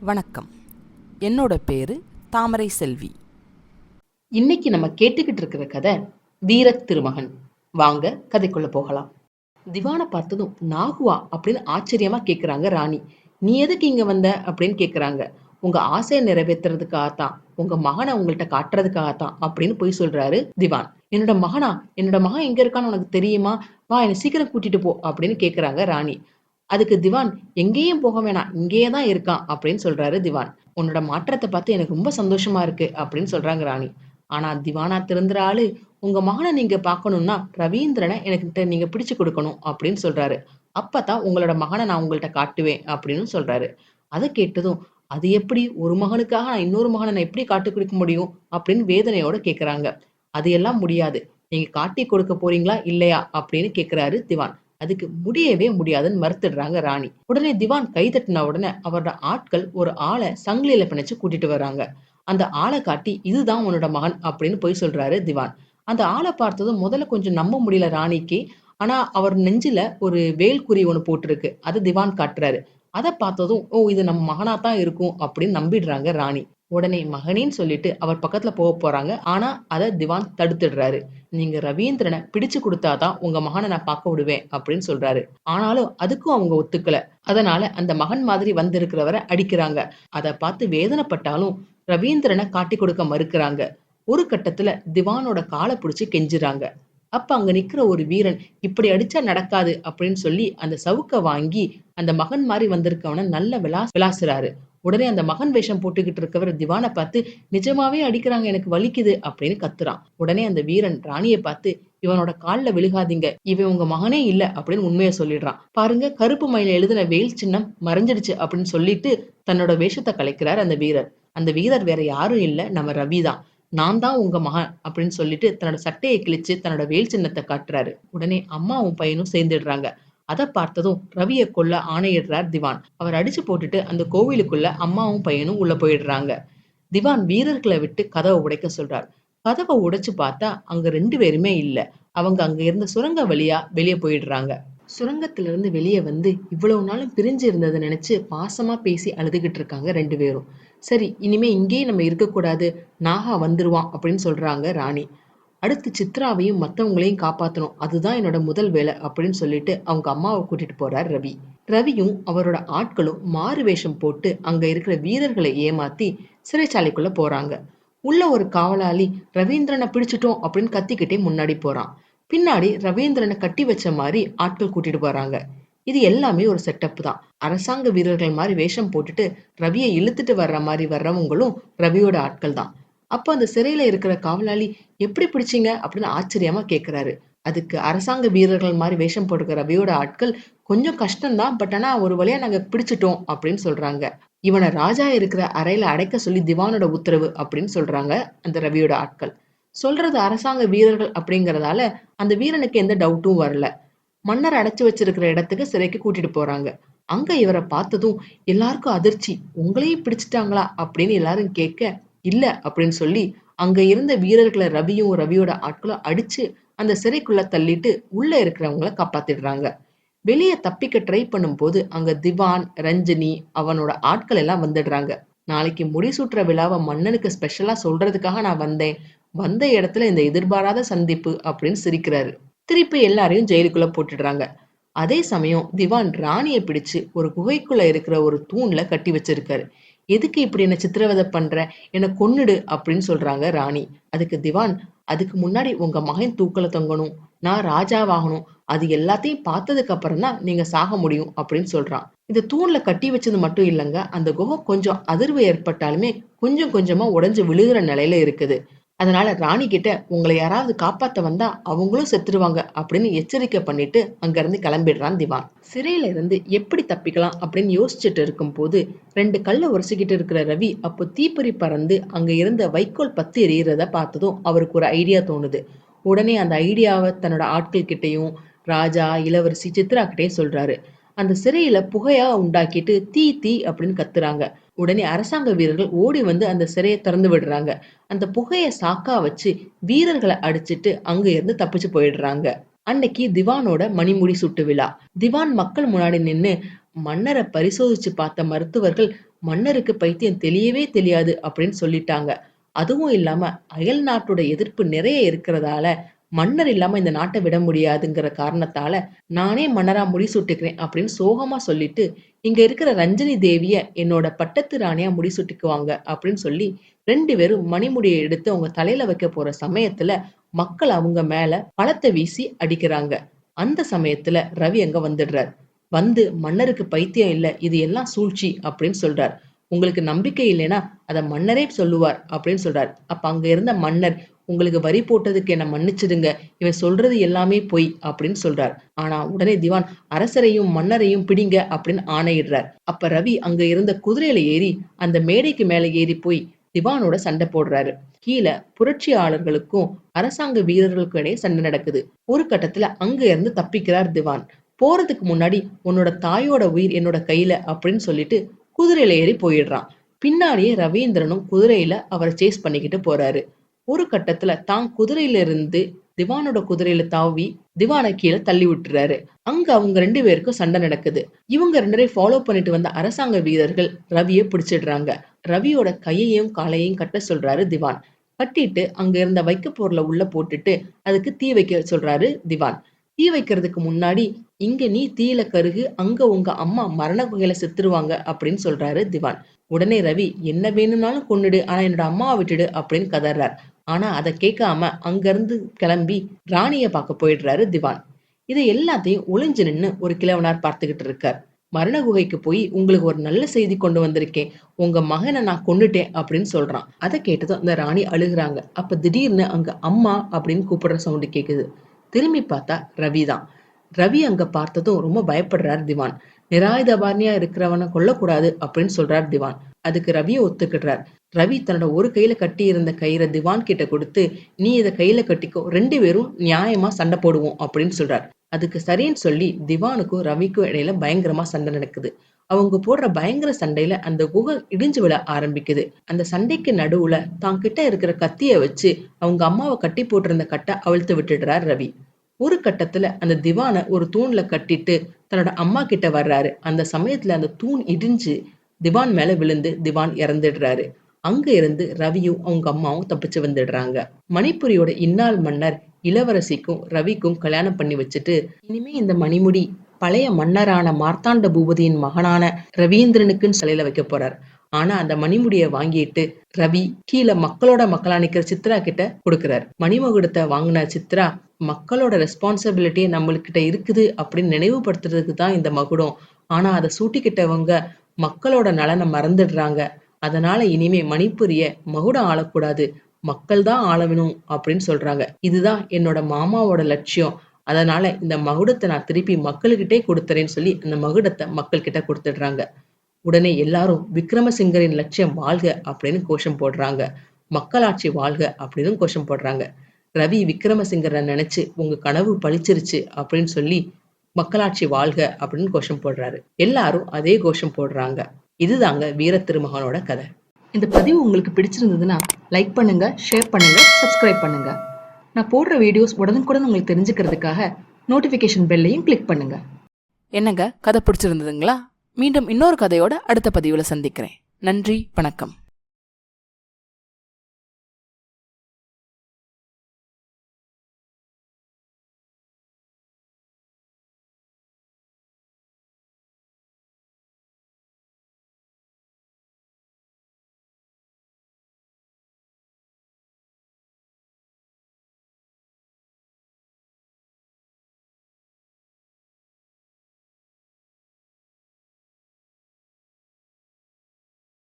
வணக்கம். என்னோட பேரு தாமரை செல்வி. இன்னைக்கு நம்ம கேட்டுக்கிட்டு இருக்கிற கதை வீர திருமகன். வாங்க கதைக்குள்ள போகலாம். திவானை பார்த்ததும் நாகுவா அப்படின்னு ஆச்சரியமா கேக்குறாங்க ராணி. நீ எதுக்கு இங்க வந்த அப்படின்னு கேக்குறாங்க. உங்க ஆசையை நிறைவேற்றுறதுக்காகத்தான் உங்க மகனை உங்கள்கிட்ட காட்டுறதுக்காகத்தான் அப்படின்னு போய் சொல்றாரு திவான். என்னோட மகனா? என்னோட மகன் எங்க இருக்கான்னு உனக்கு தெரியுமா? வா என்னை சீக்கிரம் கூட்டிட்டு போ அப்படின்னு கேக்குறாங்க ராணி. அதுக்கு திவான் எங்கேயும் போக வேணாம் இங்கேயே தான் இருக்கான் அப்படின்னு சொல்றாரு திவான். உன்னோட மாற்றத்தை பார்த்து எனக்கு ரொம்ப சந்தோஷமா இருக்கு அப்படின்னு சொல்றாங்க ராணி. ஆனா திவானா திறந்துற ஆளு உங்க மகனை நீங்க பார்க்கணும்னா ரவீந்திரனை எனக்கு நீங்க பிடிச்சு கொடுக்கணும் அப்படின்னு சொல்றாரு. அப்பதான் உங்களோட மகனை நான் உங்கள்ட்ட காட்டுவேன் அப்படின்னு சொல்றாரு. அதை கேட்டதும் அது எப்படி? ஒரு மகனுக்காக நான் இன்னொரு மகனை நான் எப்படி காட்டு கொடுக்க முடியும்? அப்படின்னு வேதனையோட கேக்குறாங்க. அது எல்லாம் முடியாது. நீங்க காட்டி கொடுக்க போறீங்களா? இல்லையா? அப்படின்னு கேக்குறாரு திவான். அதுக்கு முடியவே முடியாதுன்னு மறுத்துடுறாங்க ராணி. உடனே திவான் கை தட்டின உடனே அவரோட ஆட்கள் ஒரு ஆளை சங்கிலியில பிணைச்சு கூட்டிட்டு வர்றாங்க. அந்த ஆளை காட்டி இதுதான் உன்னோட மகன் அப்படின்னு போய் சொல்றாரு திவான். அந்த ஆளை பார்த்ததும் முதல்ல கொஞ்சம் நம்ப முடியல ராணிக்கு. ஆனா அவர் நெஞ்சில ஒரு வேல்குறி ஒன்று போட்டிருக்கு. அதை திவான் காட்டுறாரு. அதை பார்த்ததும் ஓ இது நம்ம மகனா தான் இருக்கும் அப்படின்னு நம்பிடுறாங்க ராணி. உடனே மகனின்னு சொல்லிட்டு அவர் பக்கத்துல போக போறாங்க. ஆனா அதை திவான் தடுத்துடுறாரு. நீங்க ரவீந்திரனை பிடிச்சு கொடுத்தாதான் உங்க மகனை நான் பார்க்க விடுவேன் அப்படின்னு சொல்றாரு. ஆனாலும் அதுக்கும் அவங்க ஒத்துக்கல. அதனால அந்த மகன் மாதிரி வந்திருக்கிறவரை அடிக்கிறாங்க. அதை பார்த்து வேதனைப்பட்டாலும் ரவீந்திரனை காட்டி கொடுக்க மறுக்கிறாங்க. ஒரு கட்டத்துல திவானோட காலை பிடிச்சு கெஞ்சுறாங்க. அப்ப அங்க நிக்கிற ஒரு வீரன் இப்படி அடிச்சா நடக்காது அப்படின்னு சொல்லி அந்த சவுக்க வாங்கி அந்த மகன் மாதிரி வந்திருக்கவன நல்ல விளா விளாசுறாரு உடனே அந்த மகன் வேஷம் போட்டுக்கிட்டு இருக்கவர் திவானை பார்த்து நிஜமாவே அடிக்கிறாங்க எனக்கு வலிக்குது அப்படின்னு கத்துறான். உடனே அந்த வீரன் ராணியை பார்த்து இவனோட கால்ல விழுகாதீங்க இவன் உங்க மகனே இல்ல அப்படின்னு உண்மையை சொல்லிடுறான். பாருங்க கருப்பு மயில எழுதின வேல் சின்னம் மறைஞ்சிடுச்சு அப்படின்னு சொல்லிட்டு தன்னோட வேஷத்தை கலைக்கிறார் அந்த வீரர். அந்த வீரர் வேற யாரும் இல்ல நம்ம ரவி தான். நான் தான் உங்க மகன் அப்படின்னு சொல்லிட்டு தன்னோட சட்டையை கிழிச்சு தன்னோட வேல் சின்னத்தை காட்டுறாரு. உடனே அம்மாவும் பையனும் சேர்ந்துடுறாங்க. அதை பார்த்ததும் ரவியை கொல்ல ஆணையிடுறார் திவான். அவர் அடிச்சு போட்டுட்டு அந்த கோவிலுக்குள்ள அம்மாவும் பையனும் உள்ள போயிடுறாங்க. திவான் வீரர்களை விட்டு கதவை உடைக்க சொல்றார். கதவை உடைச்சு பார்த்தா அங்க ரெண்டு பேருமே இல்ல. அவங்க அங்க இருந்த சுரங்க வழியா வெளியே போயிடுறாங்க. சுரங்கத்துல இருந்து வெளியே வந்து இவ்வளவு நாளும் பிரிஞ்சு இருந்ததை நினைச்சு பாசமா பேசி அழுதுகிட்டு இருக்காங்க ரெண்டு பேரும். சரி இனிமே இங்கேயே நம்ம இருக்கக்கூடாது. நாகா வந்துருவான் அப்படின்னு சொல்றாங்க ராணி. அடுத்து சித்ராவையும் மற்றவங்களையும் காப்பாத்தணும். அதுதான் என்னோட முதல் வேலை அப்படின்னு சொல்லிட்டு அவங்க அம்மாவை கூட்டிட்டு போறார் ரவி. ரவியும் அவரோட ஆட்களும் மாறு வேஷம் போட்டு அங்க இருக்கிற வீரர்களை ஏமாத்தி சிறைச்சாலைக்குள்ள போறாங்க. உள்ள ஒரு காவலாளி ரவீந்திரனை பிடிச்சிட்டோம் அப்படின்னு கத்திக்கிட்டே முன்னாடி போறான். பின்னாடி ரவீந்திரனை கட்டி வச்ச மாதிரி ஆட்கள் கூட்டிட்டு போறாங்க இது எல்லாமே ஒரு செட்டப் தான். அரசாங்க வீரர்கள் மாதிரி வேஷம் போட்டுட்டு ரவியை இழுத்துட்டு வர்ற மாதிரி வர்றவங்களும் ரவியோட ஆட்கள் தான். அப்போ அந்த சிறையில இருக்கிற காவலாளி எப்படி பிடிச்சீங்க? அப்படின்னு ஆச்சரியமா கேட்கிறாரு அதுக்கு அரசாங்க வீரர்கள் மாதிரி வேஷம் போட்டுக்கிற ரவியோட ஆட்கள் கொஞ்சம் கஷ்டம்தான் பட் ஆனா ஒரு வழியா நாங்க பிடிச்சிட்டோம் அப்படின்னு சொல்றாங்க. இவனை ராஜா இருக்கிற அறையில அடைக்க சொல்லி திவானோட உத்தரவு அப்படின்னு சொல்றாங்க அந்த ரவியோட ஆட்கள். சொல்றது அரசாங்க வீரர்கள் அப்படிங்கறதால அந்த வீரனுக்கு எந்த டவுட்டும் வரல. மன்னர் அடைச்சு வச்சிருக்கிற இடத்துக்கு சிறைக்கு கூட்டிட்டு போறாங்க. அங்க இவரை பார்த்ததும் எல்லாருக்கும் அதிர்ச்சி. உங்களையும் பிடிச்சிட்டாங்களா? அப்படின்னு எல்லாரும் கேட்க இல்ல அப்படின்னு சொல்லி அங்க இருந்த வீரர்களை ரவியும் ரவியோட ஆட்களும் அடிச்சு அந்த சிறைக்குள்ள தள்ளிட்டு உள்ள இருக்கிறவங்கள காப்பாத்திடுறாங்க. வெளியே தப்பிக்க ட்ரை பண்ணும்போது அங்க திவான் ரஞ்சினி அவனோட ஆட்கள் எல்லாம் வந்துடுறாங்க. நாளைக்கு முடிசூட்டுற விழாவை மன்னனுக்கு ஸ்பெஷலா சொல்றதுக்காக நான் வந்தேன். வந்த இடத்துல இந்த எதிர்பாராத சந்திப்பு அப்படின்னு சிரிக்கிறாரு. திருப்பி எல்லாரையும் ஜெயிலுக்குள்ள போட்டுடுறாங்க. அதே சமயம் திவான் ராணியை பிடிச்சு ஒரு குகைக்குள்ள இருக்கிற ஒரு தூண்ல கட்டி வச்சிருக்காரு. எதுக்கு இப்படி என்ன சித்திரவதை பண்ற? என்னை கொன்னுடு அப்படின்னு சொல்றாங்க ராணி. அதுக்கு திவான் அதுக்கு முன்னாடி உங்க மகன் தூக்கல தொங்கணும். நான் ராஜாவாகணும். அது எல்லாத்தையும் பார்த்ததுக்கு அப்புறம் தான் நீங்க சாக முடியும் அப்படின்னு சொல்றான். இந்த தூண்ல கட்டி வச்சது மட்டும் இல்லைங்க. அந்த குகை கொஞ்சம் அதிர்வு ஏற்பட்டாலுமே கொஞ்சம் கொஞ்சமா உடஞ்சு விழுகிற நிலையில இருக்குது. அதனால ராணி கிட்ட உங்களை யாராவது காப்பாத்த வந்தா அவங்களும் செத்துருவாங்க அப்படின்னு எச்சரிக்கை பண்ணிட்டு அங்கிருந்து கிளம்பிடுறான் திவான். சிறையில இருந்து எப்படி தப்பிக்கலாம் அப்படின்னு யோசிச்சுட்டு இருக்கும் போது ரெண்டு கல்ல உரசிக்கிட்டு இருக்கிற ரவி அப்போ தீப்பொறி பறந்து அங்க இருந்த வைக்கோல் பத்து எரியறத பார்த்ததும் அவருக்கு ஒரு ஐடியா தோணுது. உடனே அந்த ஐடியாவை தன்னோட ஆட்கள் கிட்டையும் ராஜா இளவரசி சித்ரா கிட்டே சொல்றாரு. அந்த சிறையில புகையா உண்டாக்கிட்டு தீ தீ அப்படின்னு கத்துறாங்க. உடனே அரசாங்க வீரர்கள் ஓடி வந்து அந்த சிறையை திறந்து விடுறாங்க. அந்த புகையை சாக்கா வச்சு வீரர்களை அடிச்சிட்டு அங்க இருந்து தப்பிச்சு போயிடுறாங்க. அன்னைக்கு திவானோட மணிமுடி சுட்டு விழா. திவான் மக்கள் முன்னாடி நின்னு மன்னரை பரிசோதிச்சு பார்த்த மருத்துவர்கள் மன்னருக்கு பைத்தியம் தெரியவே தெரியாது அப்படின்னு சொல்லிட்டாங்க. அதுவும் இல்லாம அயல் நாட்டோட எதிர்ப்பு நிறைய இருக்கிறதால மன்னர் இல்லாம இந்த நாட்டை விட முடியாதுங்கிற காரணத்தால நானே மன்னரா முடிசூட்டுக்கிறேன் அப்படின்னு சோகமா சொல்லிட்டு இங்க இருக்கிற ரஞ்சனி தேவிய என்னோட பட்டத்து ராணியா முடிசூட்டிக்குவாங்க அப்படின்னு சொல்லி ரெண்டு பேரும் மணிமுடியை எடுத்து அவங்க தலையில வைக்க போற சமயத்துல மக்கள் அவங்க மேல பழத்தை வீசி அடிக்கிறாங்க. அந்த சமயத்துல ரவி அங்க வந்துடுறார். வந்து மன்னருக்கு பைத்தியம் இல்ல இது எல்லாம் சூழ்ச்சி அப்படின்னு சொல்றார். உங்களுக்கு நம்பிக்கை இல்லைன்னா அத மன்னரே சொல்லுவார் அப்படின்னு சொல்றார். அப்ப அங்க இருந்த மன்னர் உங்களுக்கு வரி போட்டதுக்கு என்ன மன்னிச்சிடுங்க. இவன் சொல்றது எல்லாமே பொய் அப்படின்னு சொல்றார். ஆனா உடனே திவான் அரசரையும் மன்னரையும் பிடிங்க அப்படின்னு ஆணையிடுறார். அப்ப ரவி அங்க இருந்த குதிரையில ஏறி அந்த மேடைக்கு மேல ஏறி போய் திவானோட சண்டை போடுறாரு. கீழே புரட்சியாளர்களுக்கும் அரசாங்க வீரர்களுக்கும் இடையே சண்டை நடக்குது. ஒரு கட்டத்துல அங்க இருந்து தப்பிக்கிறார் திவான். போறதுக்கு முன்னாடி உன்னோட தாயோட உயிர் என்னோட கையில அப்படின்னு சொல்லிட்டு குதிரையில ஏறி போயிடுறான். பின்னாடியே ரவீந்திரனும் குதிரையில அவரை சேஸ் பண்ணிக்கிட்டு போறாரு. ஒரு கட்டத்துல தான் குதிரையில இருந்து திவானோட குதிரையில தாவி திவானை கீழே தள்ளி விட்டுறாரு. அங்க அவங்க ரெண்டு பேருக்கும் சண்டை நடக்குது. இவங்க ரெண்டு பேரும் ஃபாலோ பண்ணிட்டு வந்த அரசாங்க வீரர்கள் ரவியை பிடிச்சிடுறாங்க. ரவியோட கையையும் காலையும் கட்ட சொல்றாரு திவான். கட்டிட்டு அங்க இருந்த வைக்க பொருளை உள்ள போட்டுட்டு அதுக்கு தீ வைக்க சொல்றாரு திவான். தீ வைக்கிறதுக்கு முன்னாடி இங்க நீ தீயில கருகு அங்க உங்க அம்மா மரண குகையில செத்துருவாங்க அப்படின்னு சொல்றாரு திவான். உடனே ரவி என்ன வேணும்னாலும் கொன்னுடு ஆனா என்னோட அம்மாவை விட்டுடு அப்படின்னு கதறார். ஆனா அதை கேட்காம அங்க இருந்து கிளம்பி ராணிய பார்க்க போயிடுறாரு திவான். இதை எல்லாத்தையும் ஒளிஞ்சு நின்னு ஒரு கிழவனார் பார்த்துக்கிட்டு இருக்கார். மரண குகைக்கு போய் உங்களுக்கு ஒரு நல்ல செய்தி கொண்டு வந்திருக்கேன். உங்க மகனை நான் கொன்னுட்டேன் அப்படின்னு சொல்றான். அதை கேட்டதும் அந்த ராணி அழுகுறாங்க. அப்ப திடீர்னு அங்க அம்மா அப்படின்னு கூப்பிடுற சவுண்டு கேக்குது. திரும்பி பார்த்தா ரவி தான். ரவி அங்க பார்த்ததும் ரொம்ப பயப்படுறார் திவான். நிராயுதபாரணியா இருக்கிறவனை கொல்லக்கூடாது அப்படின்னு சொல்றார் திவான். அதுக்கு ரவியை ஒத்துக்கிடுறார். ரவி தன்னோட ஒரு கையில கட்டி இருந்த கயிறை திவான் கிட்ட கொடுத்து நீ இதை கையில கட்டிக்கோ ரெண்டு பேரும் நியாயமா சண்டை போடுவோம் அப்படின்னு சொல்றார். அதுக்கு சரின்னு சொல்லி திவானுக்கும் ரவிக்கும் இடையில பயங்கரமா சண்டை நடக்குது. அவங்க போடுற பயங்கர சண்டையில அந்த குகை இடிஞ்சு விட ஆரம்பிக்குது. அந்த சண்டைக்கு நடுவுல தான் கிட்ட இருக்கிற கத்திய வச்சு அவங்க அம்மாவை கட்டி போட்டிருந்த கட்டை அவிழ்த்து விட்டுடுறார் ரவி. ஒரு கட்டத்துல அந்த திவானை ஒரு தூண்ல கட்டிட்டு தன்னோட அம்மா கிட்ட வர்றாரு. அந்த சமயத்துல அந்த தூண் இடிஞ்சு திவான் மேல விழுந்து திவான் இறந்துடுறாரு. அங்க இருந்து ரவியும் அவங்க அம்மாவும் தப்பிச்சு வந்துடுறாங்க. மணிப்புரியோட இன்னாள் மன்னர் இளவரசிக்கும் ரவிக்கும் கல்யாணம் பண்ணி வச்சுட்டு இனிமே இந்த மணிமுடி பழைய மன்னரான மார்த்தாண்ட பூபதியின் மகனான ரவீந்திரனுக்குன்னு சிலையில வைக்க போறார். ஆனா அந்த மணிமுடிய வாங்கிட்டு ரவி கீழே மக்களோட மக்களா நிக்கிற சித்ரா கிட்ட கொடுக்கிறார். மணிமகுடத்தை வாங்கின சித்ரா மக்களோட ரெஸ்பான்சிபிலிட்டி நம்மளுக்கிட்ட இருக்குது அப்படின்னு நினைவுபடுத்துறதுக்கு தான் இந்த மகுடம். ஆனா அதை சூட்டிக்கிட்டவங்க மக்களோட நலனை மறந்துடுறாங்க. அதனால இனிமே மணிப்புரிய மகுடம் ஆளக்கூடாது. மக்கள் தான் ஆளணும் அப்படின்னு சொல்றாங்க. இதுதான் என்னோட மாமாவோட லட்சியம். அதனால இந்த மகுடத்தை நான் திருப்பி மக்கள்கிட்டே கொடுத்துறேன்னு சொல்லி அந்த மகுடத்தை மக்கள் கிட்ட கொடுத்துடுறாங்க. உடனே எல்லாரும் விக்ரமசிங்கரின் லட்சியம் வாழ்க அப்படின்னு கோஷம் போடுறாங்க. மக்களாட்சி வாழ்க அப்படின்னு கோஷம் போடுறாங்க. ரவி விக்ரமசிங்கரை நினைச்சு உங்க கனவு பழிச்சிருச்சு அப்படின்னு சொல்லி மக்களாட்சி வாழ்க அப்படின்னு கோஷம் போடுறாரு. எல்லாரும் அதே கோஷம் போடுறாங்க. இதுதாங்க வீர திருமகனோட கதை. இந்த பதிவு உங்களுக்கு பிடிச்சிருந்ததுன்னா லைக் பண்ணுங்க ஷேர் பண்ணுங்க சப்ஸ்கிரைப் பண்ணுங்க. நான் போடுற வீடியோஸ் உடனுக்குடன் உங்களுக்கு தெரிஞ்சுக்கிறதுக்காக நோட்டிஃபிகேஷன் பெல்லையும் கிளிக் பண்ணுங்க. என்னங்க? கதை பிடிச்சிருந்ததுங்களா? மீண்டும் இன்னொரு கதையோட அடுத்த பதிவில் சந்திக்கிறேன். நன்றி வணக்கம்.